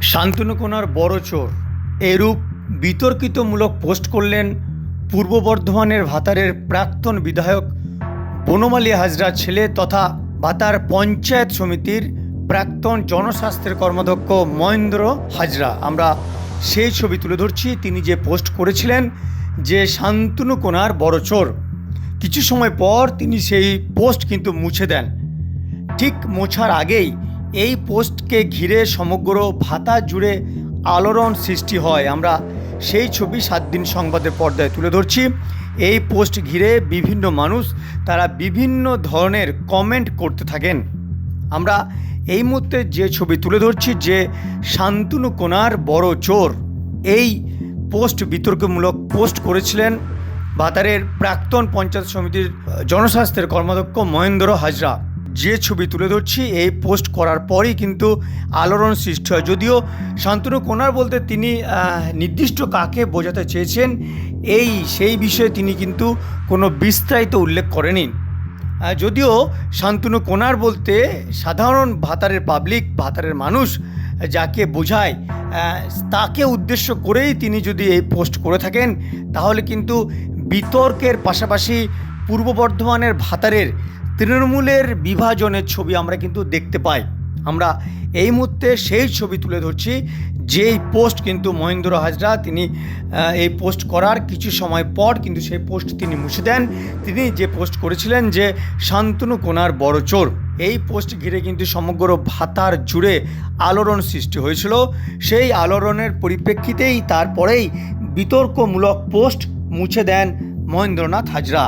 শান্তনুকোনার বড় চোর। এরূপ বিতর্কিতমূলক পোস্ট করলেন পূর্ব বর্ধমানের ভাতারের প্রাক্তন বিধায়ক বনমালী হাজরা ছেলে তথা ভাতার পঞ্চায়েত সমিতির প্রাক্তন জনস্বাস্থ্যের কর্মাধ্যক্ষ মহেন্দ্র হাজরা। আমরা সেই ছবি তুলে ধরছি। তিনি যে পোস্ট করেছিলেন যে শান্তনু কোনার বড় চোর। কিছু সময় পর তিনি সেই পোস্ট কিন্তু মুছে দেন। ঠিক মোছার আগেই এই পোস্টকে ঘিরে সমগ্র ভাতা জুড়ে আলোড়ন সৃষ্টি হয়। আমরা সেই ছবি সাত দিন সংবাদের পর্দায় তুলে ধরছি। এই পোস্ট ঘিরে বিভিন্ন মানুষ তারা বিভিন্ন ধরনের কমেন্ট করতে থাকেন। আমরা এই মুহূর্তে যে ছবি তুলে ধরছি যে শান্তনু কোনার বড় চোর, এই পোস্ট বিতর্কমূলক পোস্ট করেছিলেন ভাতারের প্রাক্তন পঞ্চায়েত সমিতির জনস্বাস্থ্যের কর্মাধ্যক্ষ মহেন্দ্র হাজরা। যে ছবি তুলে ধরছি, এই পোস্ট করার পরই কিন্তু আলোড়ন সৃষ্টি হয়। যদিও শান্তনু কোনার বলতে তিনি নির্দিষ্ট কাকে বোঝাতে চেয়েছেন, এই, সেই বিষয়ে তিনি কিন্তু কোনো বিস্তারিত উল্লেখ করেনি। যদিও শান্তনু কোনার বলতে সাধারণ ভাতারের পাবলিক ভাতারের মানুষ যাকে বোঝায় তাকে উদ্দেশ্য করেই তিনি যদি এই পোস্ট করে থাকেন, তাহলে কিন্তু বিতর্কের পাশাপাশি পূর্ব বর্ধমানের ভাতারের তৃণমূলের বিভাজনের ছবি আমরা কিন্তু দেখতে পাই। আমরা এই মুহূর্তে সেই ছবি তুলে ধরছি, যেই পোস্ট কিন্তু মহেন্দ্র হাজরা তিনি এই পোস্ট করার কিছু সময় পর কিন্তু সেই পোস্ট তিনি মুছে দেন। তিনি যে পোস্ট করেছিলেন যে, শান্তনু কোনার বড় চোর, এই পোস্ট ঘিরে কিন্তু সমগ্র ভাতার জুড়ে আলোড়ন সৃষ্টি হয়েছিল। সেই আলোড়নের পরিপ্রেক্ষিতেই তারপরেই বিতর্কমূলক পোস্ট মুছে দেন মহেন্দ্রনাথ হাজরা।